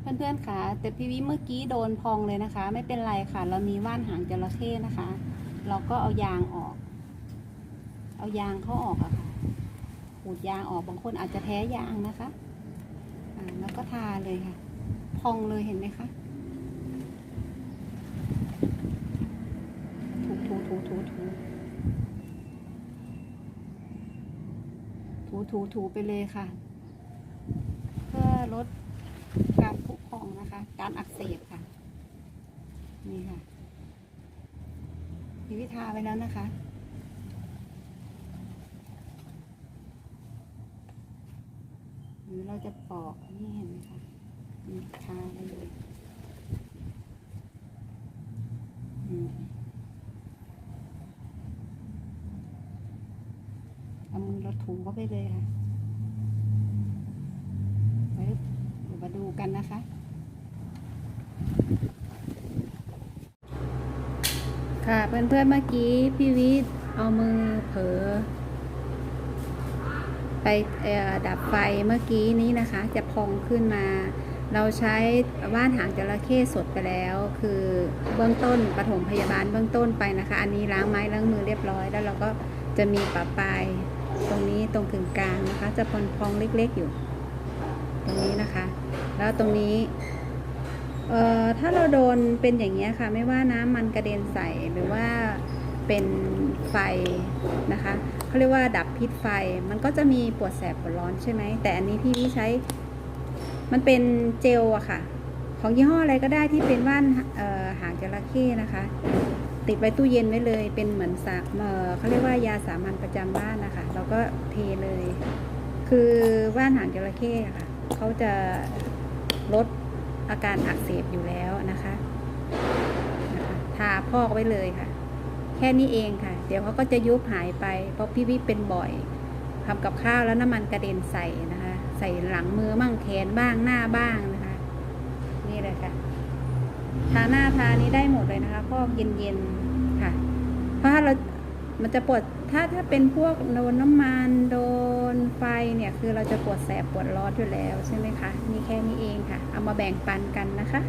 เพื่อนๆค่ะ แต่พี่วิเมื่อกี้โดนพองเลยนะคะ ไม่เป็นไรค่ะ เรามีว่านหางจระเข้นะคะ เราก็เอายางออก เอายางเขาออกอะค่ะขูดยางออกบางคนอาจจะแพ้ยางนะคะอ่าแล้วก็ทาเลยค่ะ พองเลยเห็นไหมคะถูถูถูถูถูถูถูถูไปเลยค่ะ เพื่อลดการผุพองนะคะ การอักเสบค่ะ นี่ค่ะพิวิทาไปแล้วนะคะ หรือเราจะปอกนี่เห็นไหมคะนี่ทาไปเลยอืมเอามือเราถูเข้าไปเลยค่ะไว้เดี๋ยวมาดูกันนะคะ ค่ะเพื่อนๆเมื่อกี้พี่วิทย์เอามือเผลอไปอดับไฟเมื่อกี้นี้นะคะ จะพองขึ้นมา เราใช้ว่านหางจระเข้สดไปแล้ว คือเบื้องต้นปฐมพยาบาลเบื้องต้นไปนะคะ อันนี้ล้างไม้ล้างมือเรียบร้อย แล้วเราก็จะมีปะปลายตรงนี้ตรงกึ่งกลางนะคะ จะพองๆเล็กๆอยู่ ตรงนี้นะคะ แล้วตรงนี้ เอ่อถ้าเราโดนเป็นอย่างเงี้ยค่ะ ไม่ว่าน้ำมันกระเด็นใส่หรือว่าเป็นไฟนะคะเขาเรียกว่าดับพิษไฟ มันก็จะมีปวดแสบปวดร้อนใช่ไหม แต่อันนี้พี่วิใช้ มันเป็นเจลอะค่ะ ของยี่ห้ออะไรก็ได้ที่เป็นว่านหางจระเข้นะคะ ติดไว้ตู้เย็นไว้เลย เป็นเหมือนสาเอ่อเขาเรียกว่ายาสามัญประจำบ้านนะคะเราก็เทเลย คือว่านหางจระเข้ค่ะเขาจะลด อาการอักเสบอยู่แล้วนะคะนะคะทาพอกไว้เลยค่ะ แค่นี้เองค่ะ เดี๋ยวเขาก็จะยุบหายไปเพราะพี่วิเป็นบ่อยทำกับข้าวแล้วน้ำมันกระเด็นใส่นะคะ ใส่หลังมือบ้างแขนบ้างหน้าบ้างนะคะ นี่เลยค่ะทาหน้าทานี้ได้หมดเลยนะคะพอกเย็นๆค่ะเพราะถ้าเรา มันจะปวดถ้าถ้าเป็นพวกโดนน้ำมันโดนไฟเนี่ยคือเราจะปวดแสบปวดร้อนอยู่แล้วใช่ไหมคะนี่แค่นี้เองค่ะ เอามาแบ่งปันกันนะคะ